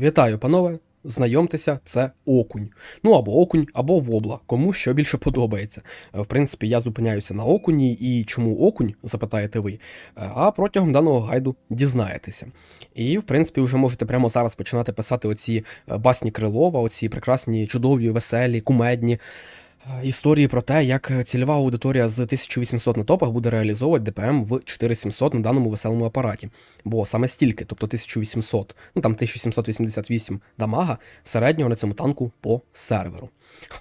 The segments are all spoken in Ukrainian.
Вітаю, панове! Знайомтеся, це окунь. Ну або окунь, або вобла, кому що більше подобається. Е, В принципі, я зупиняюся на окуні, і чому окунь, запитаєте ви, Е, а протягом даного гайду дізнаєтеся. І, в принципі, вже можете прямо зараз починати писати оці е, басні Крилова, оці прекрасні, чудові, веселі, кумедні. Е, Історії про те, як цільова аудиторія з 1800 на топах буде реалізовувати ДПМ в 4700 на даному веселому апараті. Бо саме стільки, тобто 1800, ну там 1788 дамага середнього на цьому танку по серверу.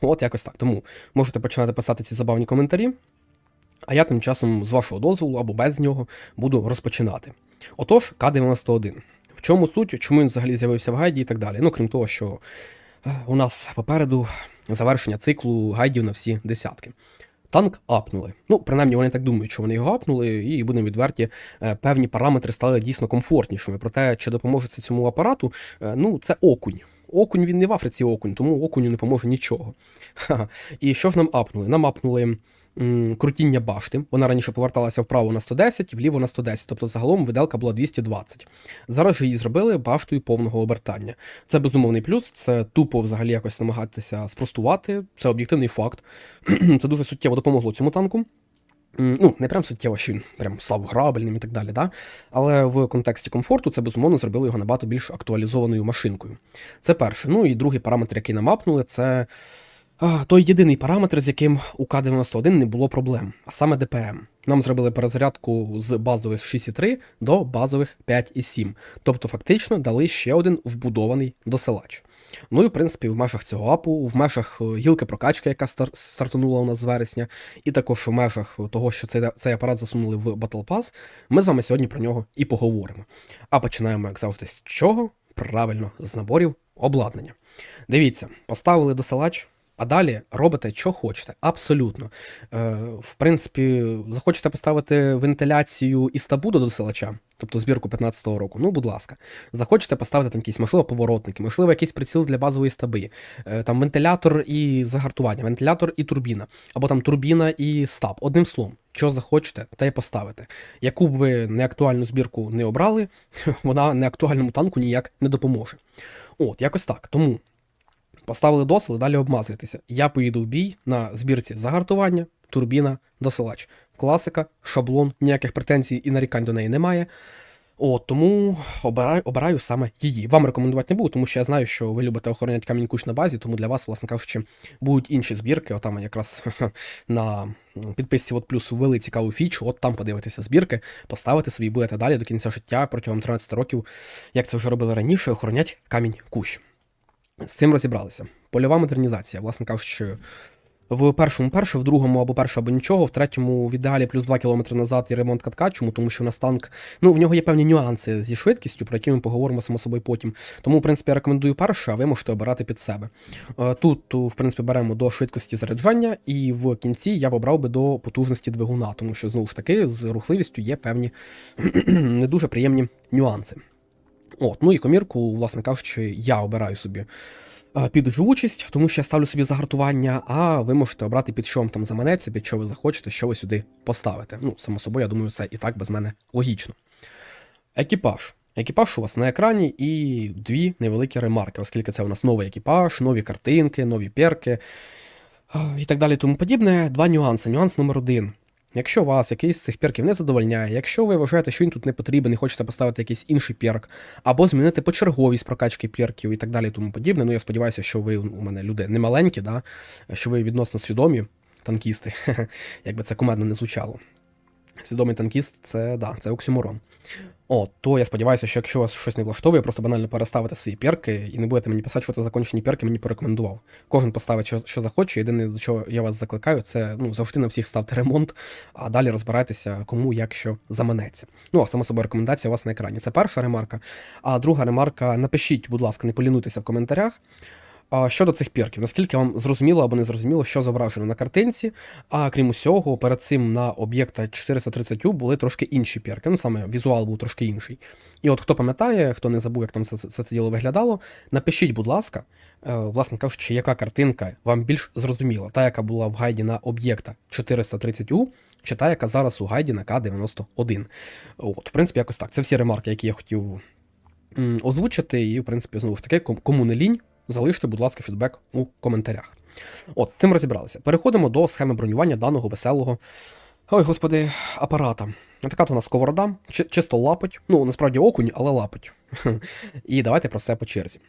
От якось так. Тому можете починати писати ці забавні коментарі. А я тим часом, з вашого дозволу або без нього, буду розпочинати. Отож, К-91. В чому суть, чому він взагалі з'явився в гайді і так далі. Ну, крім того, що е, у нас попереду завершення циклу гайдів на всі десятки. Танк апнули. Ну, принаймні, вони так думають, що вони його апнули, і будемо відверті, е, певні параметри стали дійсно комфортнішими. Проте, чи допоможе це цьому апарату, е, ну, це окунь. Окунь він не в Африці окунь, тому окуню не поможе нічого. Ха-ха. І що ж нам апнули? Нам апнули крутіння башти. Вона раніше поверталася вправо на 110, вліво на 110, тобто загалом виделка була 220. Зараз же її зробили баштою повного обертання. Це безумовний плюс, це тупо взагалі якось намагатися спростувати. Це об'єктивний факт. це дуже суттєво допомогло цьому танку. Ну, не прям суттєво, що він прям став грабельним і так далі, да? але в контексті комфорту це безумовно зробило його набагато більш актуалізованою машинкою. Це перше. Ну і другий параметр, який нам апнули, це той єдиний параметр, з яким у К-91 не було проблем, а саме ДПМ. Нам зробили перезарядку з базових 6,3 до базових 5,7. Тобто, фактично дали ще один вбудований досилач. Ну і в принципі, в межах цього апу, в межах е, гілки прокачки, яка стар- стартанула у нас з вересня, і також в межах того, що цей, цей апарат засунули в Battle Pass, ми з вами сьогодні про нього і поговоримо. А починаємо, як завжди, з чого? Правильно, з наборів обладнання. Дивіться, поставили досилач. А далі робите, що хочете, абсолютно. Е, в принципі, захочете поставити вентиляцію і стабу до досилача, тобто збірку 15-го року, ну, будь ласка. Захочете поставити там якісь, можливо, поворотники, можливо, якийсь приціл для базової стаби, е, там вентилятор і загартування, вентилятор і турбіна, або там турбіна і стаб. Одним словом, що захочете, те й поставите. Яку б ви неактуальну збірку не обрали, вона неактуальному танку ніяк не допоможе. От, якось так. Тому Поставили досил і далі обмазуєтеся. Я поїду в бій на збірці загартування, турбіна, досилач. Класика, шаблон, ніяких претензій і нарікань до неї немає. От, тому обираю, обираю саме її. Вам рекомендувати не буду, тому що я знаю, що ви любите охороняти камінь куч на базі, тому для вас, власне кажучи, будуть інші збірки. Отам якраз на підписці от плюс ввели цікаву фічу, от там подивитися збірки, поставити собі будете далі до кінця життя протягом 13 років, як це вже робили раніше, охоронять камінь кущ. З цим розібралися. Польова модернізація, власне кажучи, в першому перше, в другому або перше, або нічого, в третьому в ідеалі плюс 2 км назад і ремонт катка. Чому? Тому що у нас танк, ну в нього є певні нюанси зі швидкістю, про які ми поговоримо само собою потім. Тому, в принципі, я рекомендую перше, а ви можете обирати під себе. Е, Тут, в принципі, беремо до швидкості заряджання, і в кінці я б обрав би до потужності двигуна, тому що знову ж таки з рухливістю є певні не дуже приємні нюанси. От, ну і комірку, власне кажучи, я обираю собі е, під живучість, тому що я ставлю собі загартування, а ви можете обрати під що вам там заманеться, під що ви захочете, що ви сюди поставите. Ну, само собою, я думаю, це і так без мене логічно. Екіпаж. Екіпаж у вас на екрані і дві невеликі ремарки, оскільки це у нас новий екіпаж, нові картинки, нові перки і так далі, тому подібне. Два нюанси. Нюанс номер один. Якщо вас якийсь з цих перків не задовольняє, якщо ви вважаєте, що він тут не потрібен і хочете поставити якийсь інший перк, або змінити почерговість прокачки перків і так далі, і тому подібне. Ну я сподіваюся, що ви у мене люди не маленькі, да? що ви відносно свідомі танкісти, якби це кумедно не звучало. Свідомий танкіст це да, це оксюморон. О, то я сподіваюся, що якщо вас щось не влаштовує, просто банально переставите свої перки і не будете мені писати, що це закончені перки, мені порекомендував. Кожен поставить, що, що захоче. Єдине, до чого я вас закликаю, це ну, завжди на всіх ставте ремонт, а далі розбирайтеся, кому як що заманеться. Ну, а само собою рекомендація у вас на екрані. Це перша ремарка. А друга ремарка: напишіть, будь ласка, не полінуйтеся в коментарях. Щодо цих перків, наскільки вам зрозуміло або не зрозуміло, що зображено на картинці, а крім усього, перед цим на об'єкта 430 були трошки інші перки. Ну саме візуал був трошки інший. І от хто пам'ятає, хто не забув, як там це, це, це діло виглядало, напишіть, будь ласка, е, власне кажучи, яка картинка вам більш зрозуміла, та, яка була в гайді на об'єкта 430U, чи та, яка зараз у гайді на К91. От, в принципі, якось так. Це всі ремарки, які я хотів озвучити, і, в принципі, знову ж таки, кому не лінь, залиште, будь ласка, фідбек у коментарях. От, з цим розібралися. Переходимо до схеми бронювання даного веселого. Ой, господи, апарата. Така то у нас сковорода, чи- чисто лапоть. Ну, насправді окунь, але лапоть. І давайте про все по черзі.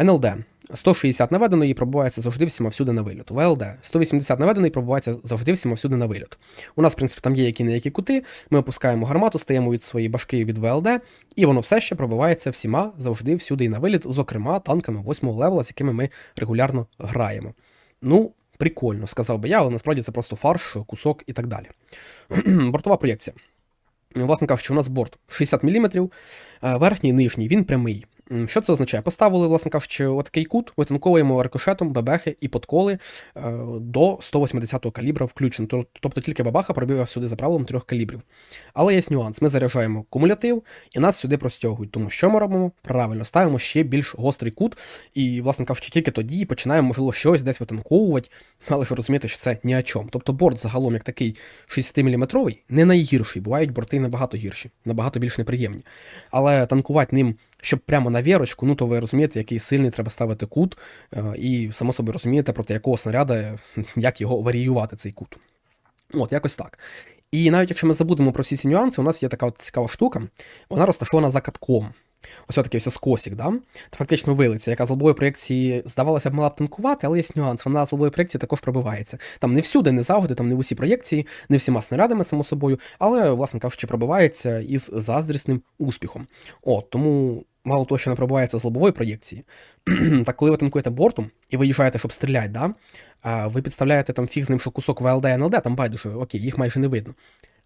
НЛД 160 наведено і пробувається завжди всіма всюди на вильот. ВЛД 180 наведено і пробувається завжди всіма всюди на вильот. У нас, в принципі, там є які не які кути. Ми опускаємо гармату, стаємо від своєї башки від ВЛД, і воно все ще пробивається всіма завжди всюди і на виліт, зокрема танками 8 левела, з якими ми регулярно граємо. Ну, прикольно, сказав би я, але насправді це просто фарш, кусок і так далі. Бортова проєкція. Власне кажучи, у нас борт 60 мм, верхній і нижній, він прямий. Що це означає? Поставили, власне кажучи, отакий кут, витанковуємо рикошетом, бебехи і подколи е, до 180-го калібра включно. Тобто тільки бабаха пробиває сюди за правилом трьох калібрів. Але є нюанс. Ми заряджаємо кумулятив і нас сюди простягують. Тому що ми робимо? Правильно, ставимо ще більш гострий кут, і, власне кажучи, тільки тоді починаємо, можливо, щось десь витанковувати, але ж розумієте, що це ні о чому. Тобто борт загалом, як такий 60-мм, не найгірший. Бувають борти набагато гірші, набагато більш неприємні. Але танкувати ним, щоб прямо на вірочку, ну то ви розумієте, який сильний треба ставити кут, е, і само собі розумієте, проти якого снаряда, е, як його варіювати цей кут. От, якось так. І навіть якщо ми забудемо про всі ці нюанси, у нас є така от цікава штука, вона розташована за катком. Ось такий ось скосік, да? Це фактично вилиця, яка з лобової проєкції, здавалося б, мала б танкувати, але є нюанс. Вона з лобової проєкції також пробивається. Там не всюди, не завжди, там не в усі проєкції, не всіма снарядами, само собою, але, власне кажучи, пробивається із заздрісним успіхом. От, тому мало того, що не пробивається з лобової проєкції. так коли ви танкуєте бортом і виїжджаєте, щоб стріляти, да? ви підставляєте там фіг з ним, що кусок ВЛД і НЛД, там байдуже, окей, їх майже не видно.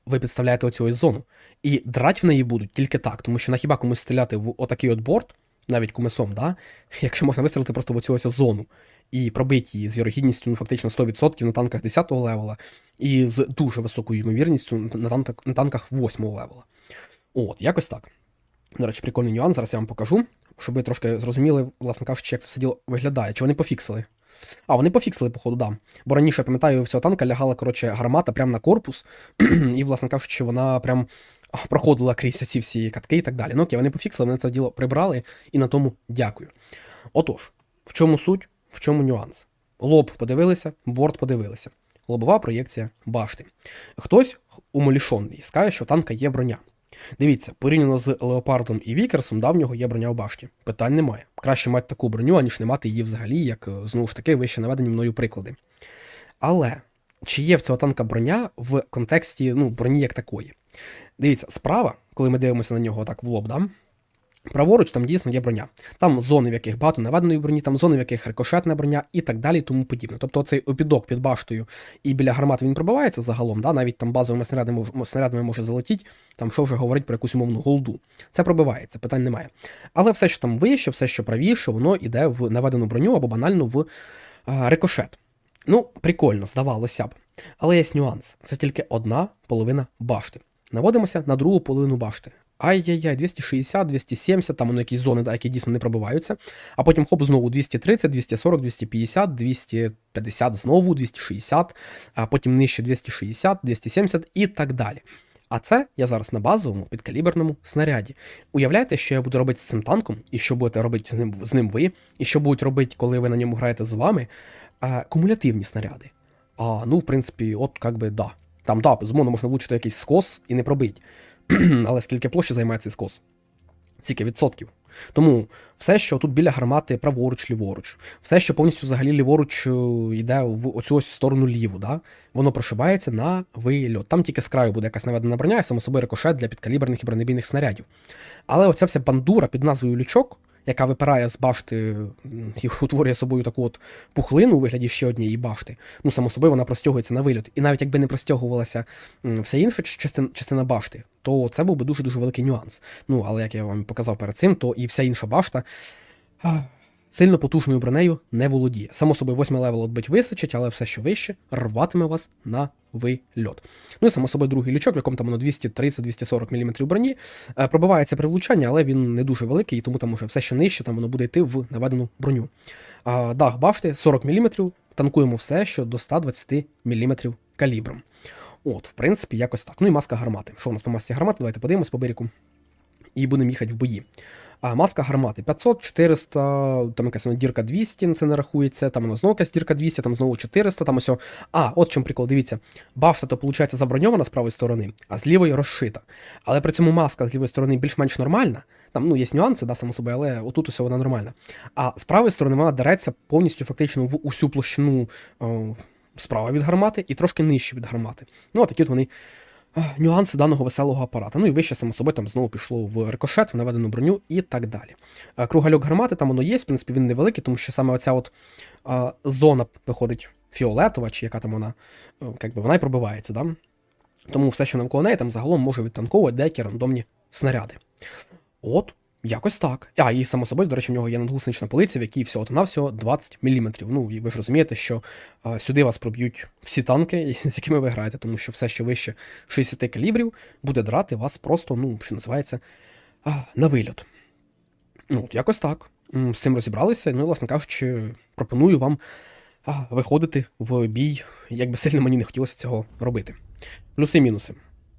Ви підставляєте оцю ось зону. І драть в неї будуть тільки так, тому що на хіба комусь стріляти в отакий от борт, навіть кумесом, да? якщо можна вистрілити просто в оцю ось зону і пробити її з вірогідністю ну, фактично 100% на танках 10-го левела, і з дуже високою ймовірністю на, танках, на танках 8-го левела. От, якось так. До речі, прикольний нюанс, зараз я вам покажу, щоб ви трошки зрозуміли, власне кажучи, як це все діло виглядає. Чи вони пофіксили? А, вони пофіксили, походу, да. Бо раніше, я пам'ятаю, в цього танка лягала, коротше, гармата прямо на корпус, і, власне кажучи, вона прям проходила крізь ці всі катки і так далі. Ну окей, вони пофіксили, вони це діло прибрали, і на тому дякую. Отож, в чому суть, в чому нюанс? Лоб подивилися, борт подивилися. Лобова проєкція башти. Хтось умалішонний скаже, що танка є броня. Дивіться, порівняно з Леопардом і Вікерсом, да, в нього є броня в башті. Питань немає. Краще мати таку броню, аніж не мати її взагалі, як е, знову ж таки вище наведені мною приклади. Але чи є в цього танка броня в контексті ну, броні як такої? Дивіться, справа, коли ми дивимося на нього так в лоб, да, праворуч там дійсно є броня. Там зони, в яких багато наведеної броні, там зони, в яких рикошетна броня і так далі, і тому подібне. Тобто цей обідок під баштою і біля гармати він пробивається загалом, да, навіть там базовими снарядами, снарядами може залетіти, там що вже говорить про якусь умовну голду. Це пробивається, питань немає. Але все, що там вище, все, що правіше, воно йде в наведену броню або банально в а, рикошет. Ну, прикольно, здавалося б. Але є нюанс. Це тільки одна половина башти. Наводимося на другу половину башти. Ай-яй-яй, 260, 270, там воно якісь зони, да, які дійсно не пробиваються. А потім хоп, знову 230, 240, 250, 250 знову, 260, а потім нижче 260, 270 і так далі. А це я зараз на базовому підкаліберному снаряді. Уявляєте, що я буду робити з цим танком, і що будете робити з ним, з ним ви, і що будуть робити, коли ви на ньому граєте з вами, а, кумулятивні снаряди. А, ну, в принципі, от як би да. Там, да, безумовно, можна влучити якийсь скос і не пробити. Але скільки площі займає цей скос? Скільки відсотків? Тому все, що тут біля гармати праворуч, ліворуч, все, що повністю взагалі ліворуч е, йде в оцю ось сторону ліву, да? воно прошибається на вильот. Там тільки з краю буде якась наведена броня, і само собою рикошет для підкаліберних і бронебійних снарядів. Але оця вся бандура під назвою лючок, яка випирає з башти і утворює собою таку от пухлину у вигляді ще однієї башти, ну, само собою, вона простягується на вильот. І навіть якби не простягувалася вся інша частина, башти, то це був би дуже-дуже великий нюанс. Ну, але як я вам показав перед цим, то і вся інша башта сильно потужною бронею не володіє. Само собою, 8 левел отбить вистачить, але все, що вище, рватиме вас на вильот. Ну і само собою другий лючок, в якому там воно 230-240 мм броні, е, пробивається при влучанні, але він не дуже великий, тому там уже все, що нижче, там воно буде йти в наведену броню. Дах башти 40 мм, танкуємо все, що до 120 мм калібром. От, в принципі, якось так. Ну і маска гармати. Що у нас по масці гармати? Давайте подивимось по берегу. І будемо їхати в бої. А маска гармати 500, 400, там якась ну, дірка 200, це не рахується, там воно знову якась дірка 200, там знову 400, там ось. А, от в чому прикол, дивіться. Бафта, то виходить заброньована з правої сторони, а з лівої розшита. Але при цьому маска з лівої сторони більш-менш нормальна. Там ну, є нюанси, да, само собою, але отут усе вона нормальна. А з правої сторони вона дереться повністю фактично в усю площину о, справа від гармати і трошки нижче від гармати. Ну, а такі от вони нюанси даного веселого апарата. Ну і вище, само собою, там знову пішло в рикошет, в наведену броню і так далі. Кругальок гармати там воно є, в принципі, він невеликий, тому що саме оця от зона виходить фіолетова, чи яка там вона, е, як вона і пробивається. Да? Тому все, що навколо неї, там загалом може відтанковувати деякі рандомні снаряди. От, якось так. А, і само собою, до речі, в нього є надгуснична полиця, в якій всього на всього 20 мм. Ну, і ви ж розумієте, що а, сюди вас проб'ють всі танки, з якими ви граєте, тому що все, що вище 60 калібрів, буде драти вас просто, ну, що називається, а, на вильот. Ну, от якось так. З цим розібралися. Ну, і, власне кажучи, пропоную вам а, виходити в бій, як би сильно мені не хотілося цього робити. Плюси і мінуси.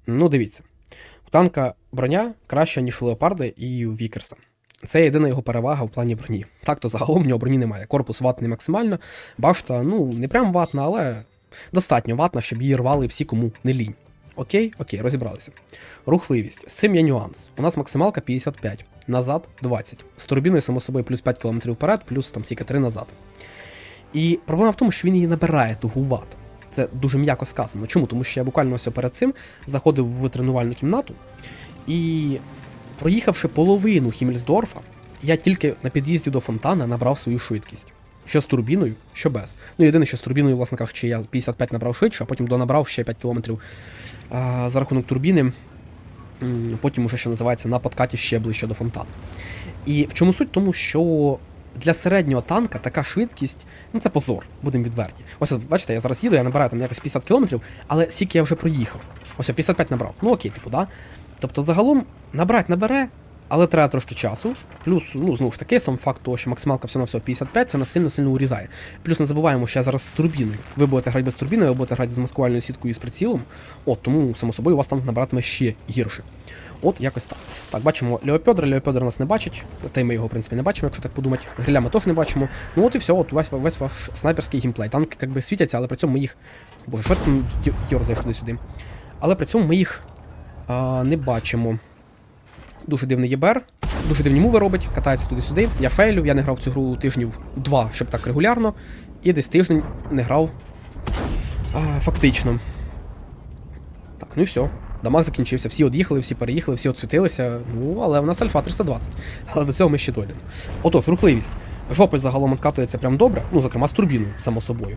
Ну, дивіться. У танка броня краща, ніж у Леопарда і у Вікерса. Це єдина його перевага в плані броні. Так то загалом в нього броні немає. Корпус ватний максимально, башта, ну, не прям ватна, але достатньо ватна, щоб її рвали всі, кому не лінь. Окей, окей, розібралися. Рухливість. З цим є нюанс. У нас максималка 55, назад 20. З турбіною, само собою, плюс 5 км вперед, плюс там стільки 3 назад. І проблема в тому, що він її набирає тугувато. Це дуже м'яко сказано. Чому? Тому що я буквально ось перед цим заходив в тренувальну кімнату, і проїхавши половину Хіммельсдорфа, я тільки на під'їзді до фонтана набрав свою швидкість. Що з турбіною, що без. Ну, єдине, що з турбіною, власне кажучи, я 55 набрав швидше, а потім донабрав ще 5 кілометрів а, за рахунок турбіни. Потім уже, що називається, на подкаті ще ближче до фонтану. І в чому суть? Тому що для середнього танка така швидкість, ну це позор, будемо відверті. Ось бачите, я зараз їду, я набираю там якось 50 кілометрів, але скільки я вже проїхав. Ось я 55 набрав. Ну окей, типу, да. Тобто, загалом набрати набере, але треба трошки часу. Плюс, ну знову ж таки, сам факт того, що максималка все на все 55, це нас сильно сильно урізає. Плюс не забуваємо, що я зараз з турбіною. Ви будете грати без турбіни, ви будете грати з маскувальною сіткою і з прицілом. От, тому, само собою, у вас танк набиратиме ще гірше. От якось так. Так, бачимо Леопедра, Леопедр нас не бачить, та й ми його, в принципі, не бачимо, якщо так подумати. Гриля ми теж не бачимо. Ну от і все, от весь, весь ваш снайперський геймплей. Танки якби світяться, але при цьому ми їх. Боже, що там йорзаєш туди-сюди? Але при цьому ми їх а, не бачимо. Дуже дивний ЄБР, дуже дивні муви робить, катається туди-сюди. Я фейлю, я не грав цю гру тижнів два, щоб так регулярно. І десь тиждень не грав а, фактично. Так, ну і все. Дамаг закінчився, всі од'їхали, всі переїхали, всі оцвітилися. Ну, але в нас альфа 320. Але до цього ми ще дойдемо. Отож, рухливість. Жопи загалом откатується прям добре, ну, зокрема, з турбіною, само собою.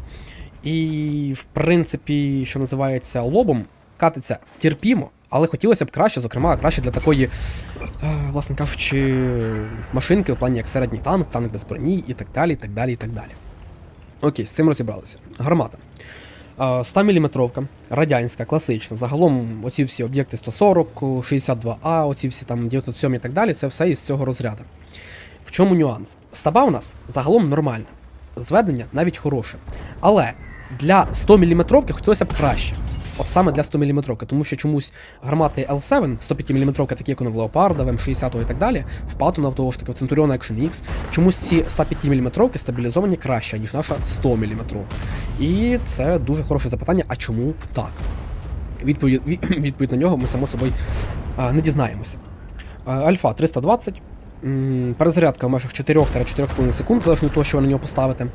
І, в принципі, що називається лобом, катиться терпімо, але хотілося б краще, зокрема, краще для такої, е, власне кажучи, машинки, в плані як середній танк, танк без броні і так далі, і так далі, і так далі. Окей, з цим розібралися. Гармата. 100 мм, радянська, класична. Загалом оці всі об'єкти 140, 62А, оці всі там 97 і так далі, це все із цього розряду. В чому нюанс? Стаба у нас загалом нормальна. Зведення навіть хороше. Але для 100 мм хотілося б краще. От саме для 100 мм, тому що чомусь гармати L7, 105 мм, такі як у Леопарда, в М60 і так далі, в Паттона, в того ж таки, в Centurion Action X, чомусь ці 105 мм стабілізовані краще, ніж наша 100 мм. І це дуже хороше запитання, а чому так? Відповідь, відповідь на нього ми само собою не дізнаємося. Альфа 320. Перезарядка в межах 4-4,5 секунд, залежно від того, що ви на нього поставите.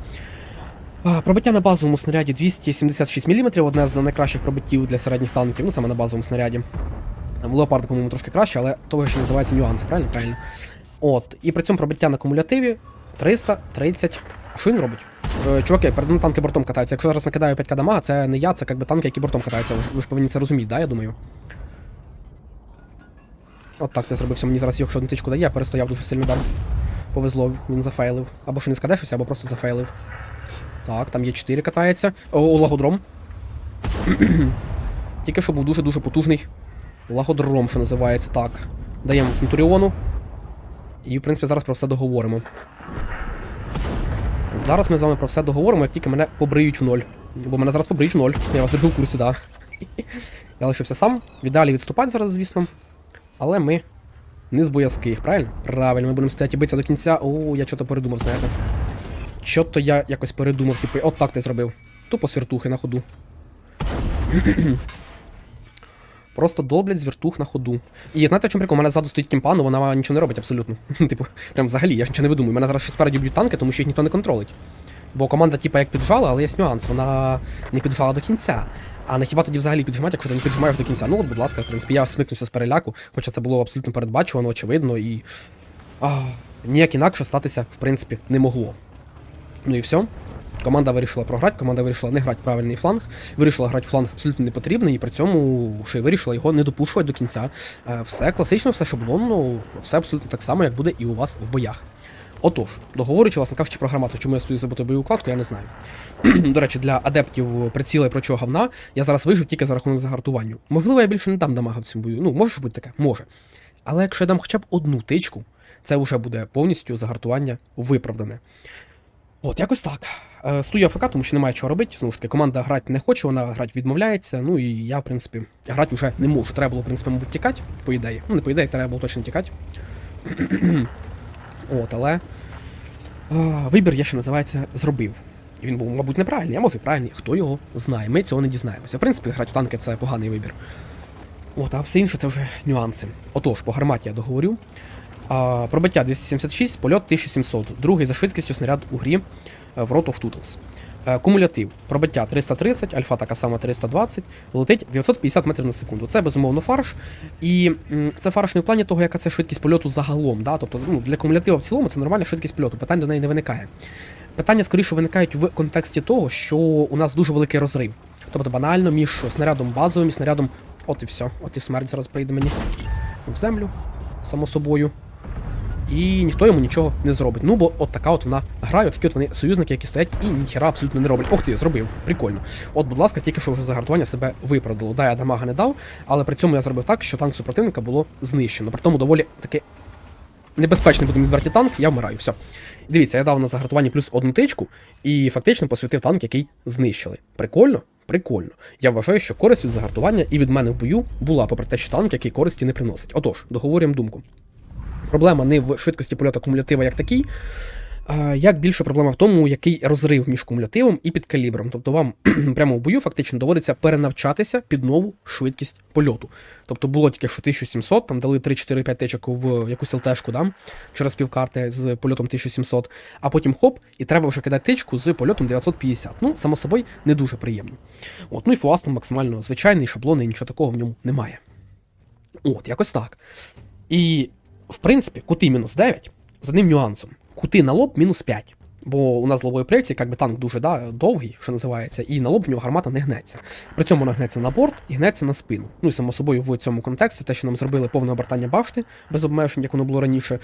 Пробиття на базовому снаряді 276 мм, одне з найкращих пробиттів для середніх танків, ну саме на базовому снаряді. В Леопарда, по-моєму, трошки краще, але того, що називається нюанси, правильно? Правильно. От. І при цьому пробиття на кумулятиві 330. А що він робить? Е, чуваки, перед ним танки бортом катаються. Якщо зараз накидаю 5к дамага, це не я, це якби танки, які бортом катаються. Ви ж, повинні це розуміти, да, я думаю. От так ти зробився. Мені зараз, якщо нитичку дає, я перестояв дуже сильно дам. Повезло, він зафейлив. Або що не скадешився, або просто зафейлив. Так, там є 4 катається. О, лагодром. Тільки що був дуже-дуже потужний лагодром, що називається так. Даємо Центуріону. І, в принципі, зараз про все договоримо. Зараз ми з вами про все договоримо, як тільки мене побриють в ноль. Бо мене зараз побриють в ноль. Я вас держу в курсі, да. Я лишився сам. В ідеалі відступати зараз, звісно. Але ми не з боязких, правильно? Правильно, ми будемо стояти і битися до кінця. О, я чого-то передумав, знаєте. Що-то я якось передумав, типу, от так ти зробив. Тупо свертухи на ходу. Просто долблять з вертух на ходу. І знаєте, в чому прикол? У мене ззаду стоїть кімпа, ну вона нічого не робить абсолютно. типу, прям взагалі, я ж нічого не видумую. У мене зараз ще спереді б'ють танки, тому що їх ніхто не контролить. Бо команда, типа, як піджала, але є нюанс, вона не піджала до кінця. А не хіба тоді взагалі піджимати, якщо ти не піджимаєш до кінця? Ну от, будь ласка, в принципі, я смикнувся з переляку, хоча це було абсолютно передбачувано, очевидно, і. А, ніяк інакше статися, в принципі, не могло. Ну і все. Команда вирішила програти, команда вирішила не грати правильний фланг, вирішила грати фланг абсолютно непотрібний, і при цьому ще й вирішила його не допушувати до кінця. Е, Все класично, все шаблонно, все абсолютно так само, як буде і у вас в боях. Отож, договорюючи, власне кажучи, про грамату, чому я стою забути бойову кладку, я не знаю. До речі, для адептів приціла і прочого говна я зараз вижив тільки за рахунок загартуванню. Можливо, я більше не дам дамага в цьому бою. Ну, може бути таке, може. Але якщо я дам хоча б одну тичку, це вже буде повністю загартування виправдане. От, якось так. Е, Стою АФК, тому що немає чого робити. Знову ж таки, команда грати не хоче, вона грати відмовляється. Ну і я, в принципі, грати вже не можу. Треба було, в принципі, мабуть, тікати, по ідеї. Ну, не по ідеї, треба було точно тікати. От, але. Вибір я ще називається зробив. І він був, мабуть, неправильний, а може і правильний. Хто його знає? Ми цього не дізнаємося. В принципі, грати в танки це поганий вибір. От, а все інше це вже нюанси. Отож, по гарматі я договорю. А, пробиття 276, польот 1700. Другий за швидкістю снаряд у грі е, в Rot of Tootles. Е, Кумулятив. Пробиття 330, альфа така сама 320, летить 950 метрів на секунду. Це безумовно фарш. І це фарш не в плані того, яка це швидкість польоту загалом. Да? Тобто ну, для кумулятива в цілому це нормальна швидкість польоту, питань до неї не виникає. Питання скоріше виникають в контексті того, що у нас дуже великий розрив. Тобто банально між снарядом базовим і снарядом. От і все. От і смерть зараз прийде мені в землю, само собою. І ніхто йому нічого не зробить. Ну, бо от така от вона грає, такі от вони союзники, які стоять і ніхера абсолютно не роблять. Ох ти, зробив, прикольно. От, будь ласка, тільки що вже загартування себе виправдало. Да, я дамага не дав, але при цьому я зробив так, що танк супротивника було знищено. При тому доволі таки небезпечний буде відверті танк, я вмираю. Все. Дивіться, я дав на загартуванні плюс одну тичку і фактично посвятив танк, який знищили. Прикольно? Прикольно. Я вважаю, що користь від загартування і від мене в бою була, попри те, що танк, який користі не приносить. Отож, договорюємо думку. Проблема не в швидкості польоту кумулятива як такий, а як більше проблема в тому, який розрив між кумулятивом і підкалібром. Тобто вам прямо в бою фактично доводиться перенавчатися під нову швидкість польоту. Тобто було тільки що 1700, там дали 3-4-5 течок в якусь ЛТшку, да? через півкарти з польотом 1700, а потім хоп, і треба вже кидати тичку з польотом 950. Ну, само собою, не дуже приємно. От, ну і фуас там максимально звичайний, шаблонний, нічого такого в ньому немає. От, якось так. І в принципі, кути мінус 9 з одним нюансом. Кути на лоб мінус 5. Бо у нас з лобової проєкції, як би танк дуже да, довгий, що називається, і на лоб в нього гармата не гнеться. При цьому вона гнеться на борт і гнеться на спину. Ну і само собою в цьому контексті, те, що нам зробили повне обертання башти без обмежень, як воно було раніше. е,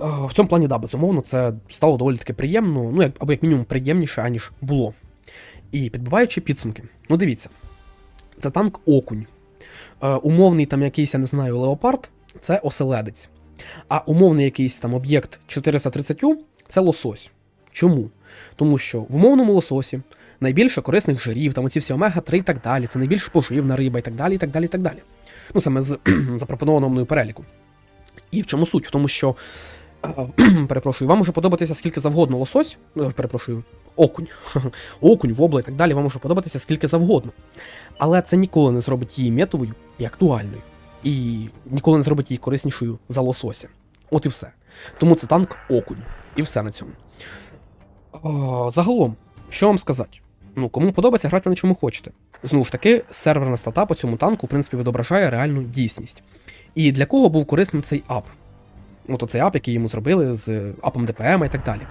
В цьому плані, да, безумовно, це стало доволі таки приємно, ну як або як мінімум приємніше, аніж було. І підбиваючи підсумки, ну дивіться, це танк окунь. Е, умовний там якийсь, я не знаю, леопард це оселедець. А умовний якийсь там об'єкт 430 це лосось. Чому? Тому що в умовному лососі найбільше корисних жирів, там оці всі омега-3 і так далі, це найбільш поживна риба і так далі, і так далі, і так далі. Ну, саме з запропонованого мною переліку. І в чому суть? В тому, що, перепрошую, вам може подобатися скільки завгодно лосось, е, перепрошую, окунь, окунь, вобла і так далі, вам може подобатися скільки завгодно. Але це ніколи не зробить її метовою і актуальною і ніколи не зробить її кориснішою за лосося. От і все. Тому це танк окунь. І все на цьому. О, загалом, що вам сказати? Ну, кому подобається, грати на чому хочете. Знову ж таки, серверна стата по цьому танку, в принципі, відображає реальну дійсність. І для кого був корисним цей ап? От оцей ап, який йому зробили з апом ДПМ і так далі.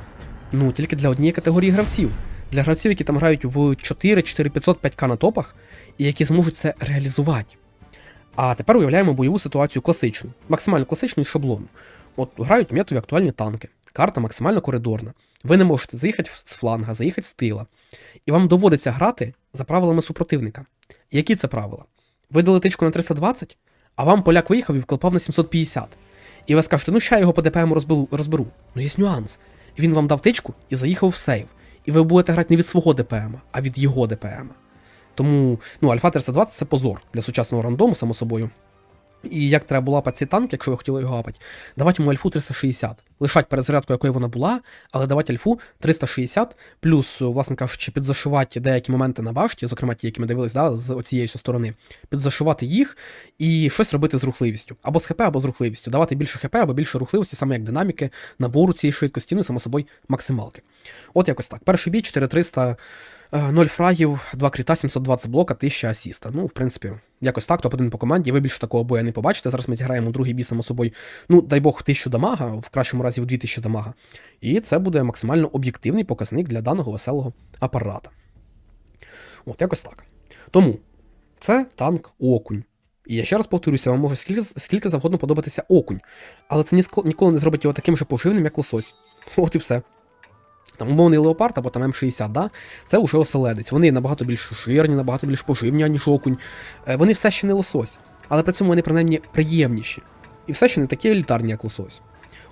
Ну, тільки для однієї категорії гравців. Для гравців, які там грають в 4, 4500, 5К на топах, і які зможуть це реалізувати. А тепер уявляємо бойову ситуацію класичну, максимально класичну і шаблонну. От грають метові актуальні танки, карта максимально коридорна. Ви не можете заїхати з фланга, заїхати з тила. І вам доводиться грати за правилами супротивника. Які це правила? Ви дали тичку на 320, а вам поляк виїхав і вклепав на 750. І ви скажете, ну ща його по ДПМ розберу, розберу. Ну є нюанс. Він вам дав тичку і заїхав в сейв. І ви будете грати не від свого ДПМ, а від його ДПМ. Тому ну, Альфа 320 це позор для сучасного рандому, само собою. І як треба було апати цей танк, якщо ви хотіли його апати, давати йому альфу 360. Лишать перезарядку, якою вона була, але давати альфу 360, плюс, власне кажучи, підзашивати деякі моменти на башті, зокрема ті, які ми дивились, да, з оцієї сторони, підзашивати їх і щось робити з рухливістю. Або з ХП, або з рухливістю. Давати більше ХП, або більше рухливості, саме як динаміки, набору цієї швидкості, ну і само собою максималки. От якось так. Перший бій 4300. 0 фрагів, 2 кріта, 720 блока, 1000 асіста. Ну, в принципі, якось так, топ-1 по команді, ви більше такого бою не побачите. Зараз ми зіграємо другий бій, само собою, ну, дай Бог, в 1000 дамага, в кращому разі в 2000 дамага. І це буде максимально об'єктивний показник для даного веселого апарата. От, якось так. Тому це танк Окунь. І я ще раз повторюся, вам може скільки скільки завгодно подобатися окунь, але це ніколи не зробить його таким же поживним, як лосось. От і все. Там умовний леопард або там М60, да? це вже оселедець. Вони набагато більш жирні, набагато більш поживні, ніж окунь. Е, вони все ще не лосось, але при цьому вони принаймні приємніші. І все ще не такі елітарні, як лосось.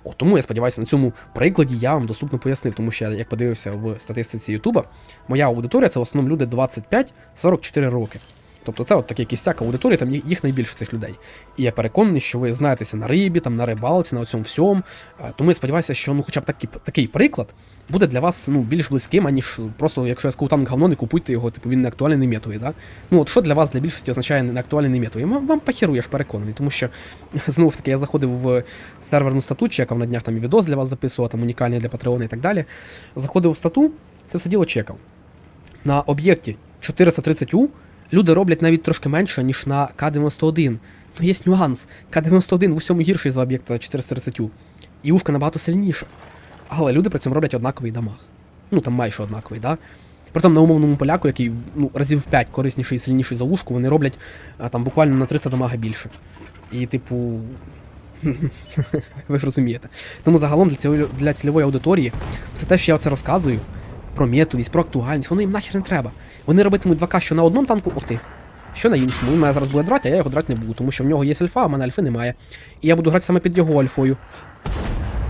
О, тому я сподіваюся, на цьому прикладі я вам доступно пояснив, тому що, як подивився в статистиці Ютуба, моя аудиторія це в основному люди 25-44 роки. Тобто це от такий кістяк аудиторії, там їх найбільше цих людей. І я переконаний, що ви знаєтеся на рибі, там на рибалці, на цьому всьому. Е, тому я сподіваюся, що ну хоча б такий такий приклад буде для вас ну, більш близьким, аніж просто, якщо я скажу танк говно, не купуйте його, типу він не актуальний, не метовий. Да? Ну от що для вас для більшості означає не актуальний, не метовий? Вам, вам похеру, я ж переконаний, тому що знову ж таки я заходив в серверну стату, чекав на днях там і відос для вас записував, там унікальний для Патреона і так далі. Заходив в стату, це все діло чекав. На об'єкті 430U люди роблять навіть трошки менше, ніж на К-91. Ну є нюанс. К-91 в усьому гірший за об'єкта 430 І ушка набагато сильніша. Але люди при цьому роблять однаковий дамаг. Ну там майже однаковий, да? Притом на умовному поляку, який ну, разів в 5 корисніший і сильніший за ушку, вони роблять а, там буквально на 300 дамага більше. І, типу. Ви ж розумієте. Тому загалом для цілої, для цільової аудиторії все те, що я це розказую, про метовість, про актуальність, воно їм нахер не треба. Вони робитимуть 2К що на одному танку, ох ти, що на іншому. Він мене зараз буде драти, а я його драти не буду, тому що в нього є альфа, а в мене альфи немає. І я буду грати саме під його альфою,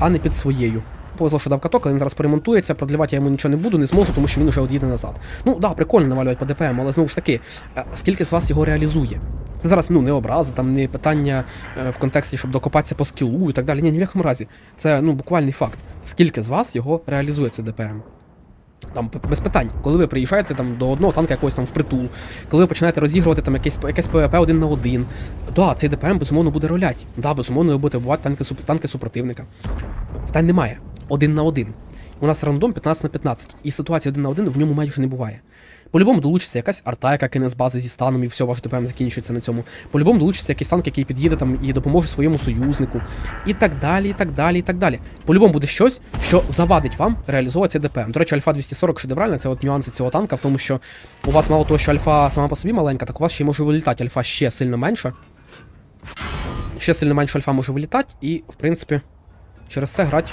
а не під своєю. Повезло, що дав каток, але він зараз поремонтується, продливати я йому нічого не буду, не зможу, тому що він вже од'їде назад. Ну да, прикольно навалювати по ДПМ, але знову ж таки, е, скільки з вас його реалізує? Це зараз ну, не образи, там не питання е, в контексті, щоб докопатися по скілу і так далі. Ні, ні в якому разі. Це ну, буквальний факт. Скільки з вас його реалізує це ДПМ? Там без питань, коли ви приїжджаєте там до одного танка якогось там впритул, коли ви починаєте розігрувати там якесь якесь ПВП один на один, да, цей ДПМ безумовно буде ролять. Да, безумовно, ви будете бувати танки, танки супротивника. Питань немає. Один на один. У нас рандом 15 на 15, і ситуація один на один в ньому майже не буває. По-любому долучиться якась арта, яка кине з бази зі станом, і все, ваш ДПМ закінчується на цьому. По-любому долучиться якийсь танк, який під'їде там і допоможе своєму союзнику. І так далі, і так далі, і так далі. По-любому буде щось, що завадить вам реалізовувати цей ДПМ. До речі, Альфа 240 шедевральна, це от нюанси цього танка, в тому, що у вас мало того, що Альфа сама по собі маленька, так у вас ще й може вилітати Альфа ще сильно менша. Ще сильно менше Альфа може вилітати, і, в принципі, через це грати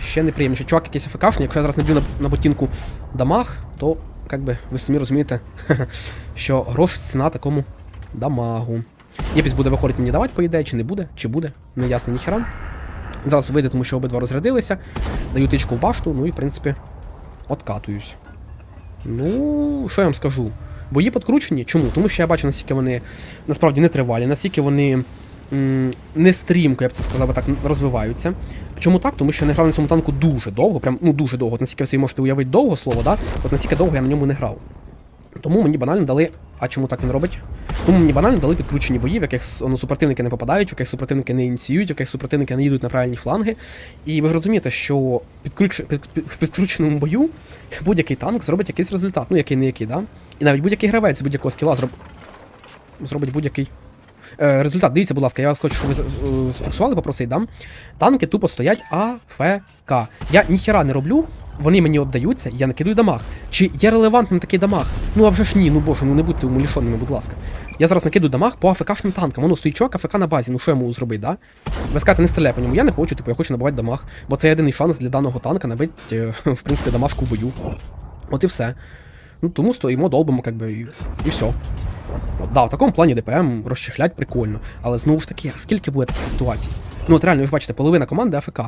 ще неприємніше. Чувак якийсь АФКшний, якщо я зараз не б'ю на, на ботинку дамаг, то как би, ви самі розумієте, що грош ціна такому дамагу. Єпіс буде виходити мені давати, по ідеї, чи не буде, чи буде, не ясно ніхера. Зараз вийде, тому що обидва розрядилися. Даю тичку в башту, ну і в принципі откатуюсь. Ну, що я вам скажу? Бої підкручені. Чому? Тому що я бачу, наскільки вони насправді не тривалі, наскільки вони не стрімко, я б це сказав, так розвиваються. Чому так? Тому що я не грав на цьому танку дуже довго, прям ну дуже довго. От наскільки ви собі можете уявити довго слово, да? от наскільки довго я на ньому не грав. Тому мені банально дали. А чому так він робить? Тому мені банально дали підкручені бої, в яких ну, супротивники не попадають, в яких супротивники не ініціюють, в яких супротивники не їдуть на правильні фланги. І ви ж розумієте, що підкруч... під... в підкрученому бою будь-який танк зробить якийсь результат, ну який не який, да? І навіть будь-який гравець будь-якого скіла зроб... зробить будь-який результат, дивіться, будь ласка, я вас хочу, щоб ви е, зафіксували, попросить, да? Танки тупо стоять АФК. Я ніхера не роблю, вони мені віддаються, я накидую дамаг. Чи є релевантним такий дамаг? Ну а вже ж ні, ну боже, ну не будьте умалішонними, будь ласка. Я зараз накидую дамаг по АФКшним танкам. Воно стоїть чувак, АФК на базі. Ну що можу зробити, да? Ви скажете, не стріляй по ньому. Я не хочу, типу, я хочу набивати дамаг. Бо це єдиний шанс для даного танка набити, е, в принципі, дамажку в бою. От і все. Ну тому стоїмо, долбимо, как би, і, і все. От, да, в такому плані ДПМ розчехлять прикольно. Але знову ж таки, скільки буде таких ситуацій? Ну от реально, ви бачите, половина команди АФК.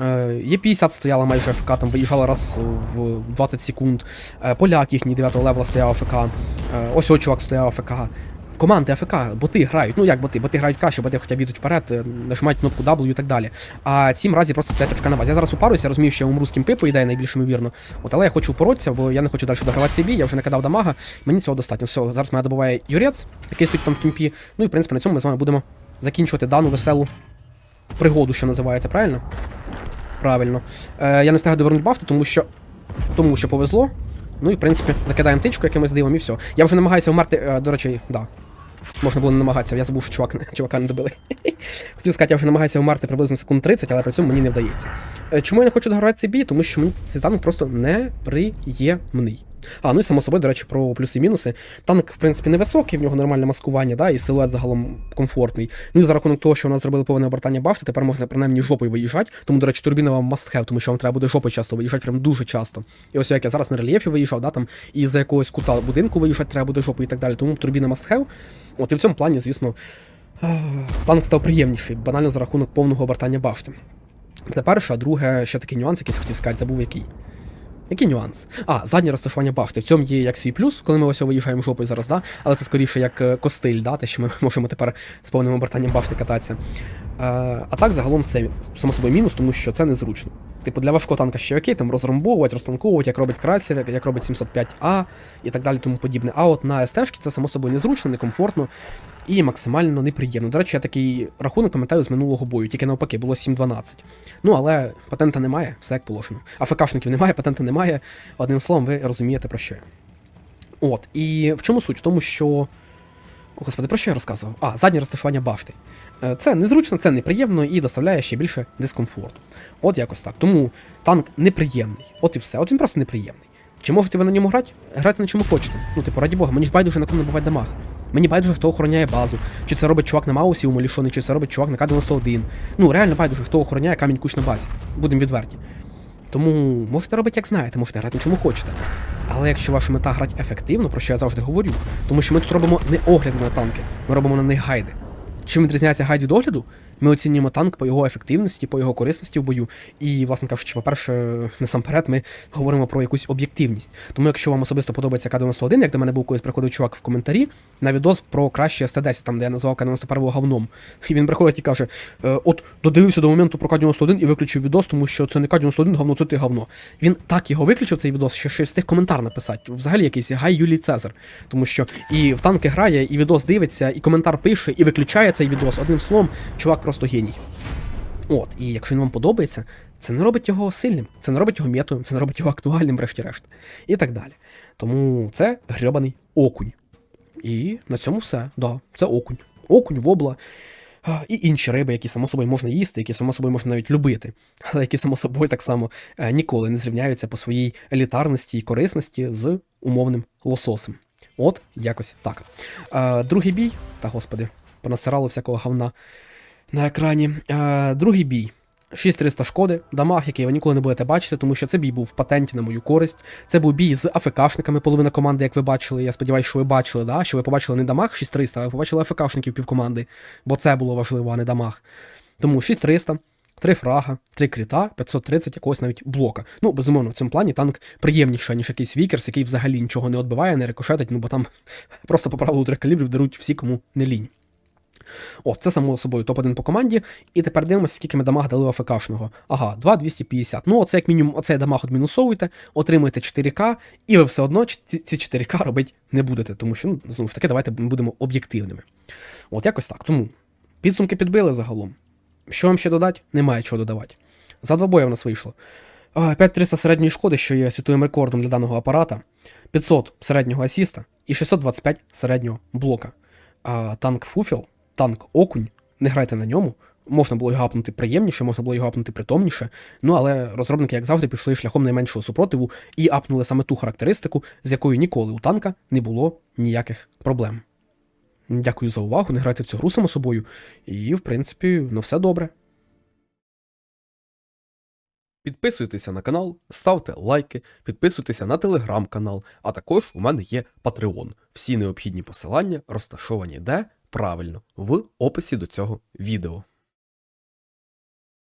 Е, Є 50 стояла майже АФК, там виїжджала раз в 20 секунд. Е, Поляк їхній 9 левела стояв АФК. Е, ось ось чувак стояв АФК. Команди АФК, боти грають. Ну як боти, боти грають краще, боти хоча б йдуть вперед, е, нажимають кнопку W і так далі. А ці мразі просто стоять АФК на базі. Я зараз упаруюся, розумію, що я умру з кімпи, по ідеї, найбільш ймовірно. От, але я хочу упоротися, бо я не хочу далі догравати цей бій, я вже не кидав дамага, мені цього достатньо. Все, зараз мене добуває Юрець, який стоїть там в кімпі. Ну і в принципі на цьому ми з вами будемо закінчувати дану веселу пригоду, що називається, правильно? Правильно. Е, я не встигаю довернути башту, тому що. Тому що повезло. Ну і в принципі закидаємо тичку якимось дивом і все. Я вже намагаюся вмерти. Е, до речі, да. Можна було не намагатися, я забув, що чувак, чувака не добили. Хотів сказати, я вже намагаюся вмерти приблизно секунд 30, але при цьому мені не вдається. Е, Чому я не хочу догравати цей бій? Тому що мені цей танк просто неприємний. А, ну і само собою, до речі, про плюси і мінуси. Танк, в принципі, невисокий, в нього нормальне маскування, да, і силует загалом комфортний. Ну і за рахунок того, що у нас зробили повне обертання башти, тепер можна принаймні жопою виїжджати. Тому, до речі, турбіна вам must have, тому що вам треба буде жопою часто виїжджати, прям дуже часто. І ось як я зараз на рельєфі виїжджав, да, там, і за якогось кута будинку виїжджати треба буде жопою і так далі. Тому турбіна must have. От і в цьому плані, звісно, танк став приємніший, банально за рахунок повного обертання башти. Це перше, а друге, ще такий нюанс, якийсь хотів сказати, забув який. Який нюанс? А, заднє розташування башти. В цьому є як свій плюс, коли ми ось виїжджаємо жопою зараз, да? але це скоріше як е, костиль, да? те, що ми можемо тепер з повним обертанням башти кататися. А, а так, загалом, це само собою мінус, тому що це незручно. Типу, для важкого танка ще окей, там розромбовувати, розтанковувати, як робить Крайцер, як робить 705А і так далі, тому подібне. А от на СТ-шки це само собою незручно, некомфортно і максимально неприємно. До речі, я такий рахунок пам'ятаю з минулого бою, тільки навпаки, було 7-12. Ну, але патента немає, все як положено. АФКшників немає, патента немає. Одним словом, ви розумієте про що я. От, і в чому суть? В тому, що. О, господи, про що я розказував? А, заднє розташування башти. Е, Це незручно, це неприємно і доставляє ще більше дискомфорту. От якось так. Тому танк неприємний. От і все. От він просто неприємний. Чи можете ви на ньому грати? Грайте на чому хочете. Ну, типу, раді Бога, мені ж байдуже на кому набувати дамаг. Мені байдуже, хто охороняє базу. Чи це робить чувак на Маусі у Малішони, чи це робить чувак на К-91. Ну, реально байдуже, хто охороняє камінь куч на базі. Будемо відверті. Тому можете робити, як знаєте, можете грати на чому хочете. Але якщо ваша мета грати ефективно, про що я завжди говорю, тому що ми тут робимо не огляди на танки, ми робимо на них гайди. Чим відрізняється гайд від огляду? Ми оцінюємо танк по його ефективності, по його корисності в бою. І, власне кажучи, по-перше, насамперед, ми говоримо про якусь об'єктивність. Тому, якщо вам особисто подобається К-91, як до мене був колись приходив чувак в коментарі на відос про краще СТ-10, там де я назвав К-91 говном. І він приходить і каже: «Е, от додивився до моменту про К-91 і виключив відос, тому що це не К-91 говно, це ти говно. Він так його виключив, цей відос, що ще встиг коментар написати. Взагалі якийсь гай Юлій Цезар. Тому що і в танки грає, і відос дивиться, і коментар пише, і виключає цей відос. Одним словом, чувак просто геній. От, і якщо він вам подобається, це не робить його сильним, це не робить його м'ятою, це не робить його актуальним, врешті-решт. І так далі. Тому це грьобаний окунь. І на цьому все. Да, це окунь. Окунь, вобла. І інші риби, які само собою можна їсти, які само собою можна навіть любити, але які само собою так само е, ніколи не зрівняються по своїй елітарності і корисності з умовним лососем. От якось так. Е, Другий бій, та господи, понасирало всякого говна на екрані. Е, другий бій. 6300 шкоди, дамаг, який ви ніколи не будете бачити, тому що це бій був в патенті на мою користь. Це був бій з АФКшниками, половина команди, як ви бачили. Я сподіваюся, що ви бачили, да? що ви побачили не дамаг 6300, а ви побачили АФКшників півкоманди, бо це було важливо, а не дамаг. Тому 6300, 3 фрага, 3 кріта, 530 якогось навіть блока. Ну, безумовно, в цьому плані танк приємніший, ніж якийсь вікерс, який взагалі нічого не відбиває, не рикошетить, ну бо там просто по правилу трьох калібрів даруть всі, кому не лінь. О, це само собою топ-1 по команді. І тепер дивимося, скільки ми дамаг дали АФКшного. Ага, 2,250. Ну, оце як мінімум, оцей дамаг відмінусовуєте, отримуєте 4К, і ви все одно ці ці 4К робити не будете, тому що, ну, знову ж таки, давайте будемо об'єктивними. От якось так. Тому підсумки підбили загалом. Що вам ще додати? Немає чого додавати. За два бої в нас вийшло. 5300 середньої шкоди, що є світовим рекордом для даного апарата, 500 середнього асіста і 625 середнього блока. А танк Фуфіл танк Окунь, не грайте на ньому. Можна було його гапнути приємніше, можна було його гапнути притомніше. Ну але розробники, як завжди, пішли шляхом найменшого супротиву і апнули саме ту характеристику, з якою ніколи у танка не було ніяких проблем. Дякую за увагу, не грайте в цю гру само собою, і, в принципі, ну все добре. Підписуйтеся на канал, ставте лайки, підписуйтеся на телеграм-канал, а також у мене є Patreon. Всі необхідні посилання розташовані де? Правильно, в описі до цього відео.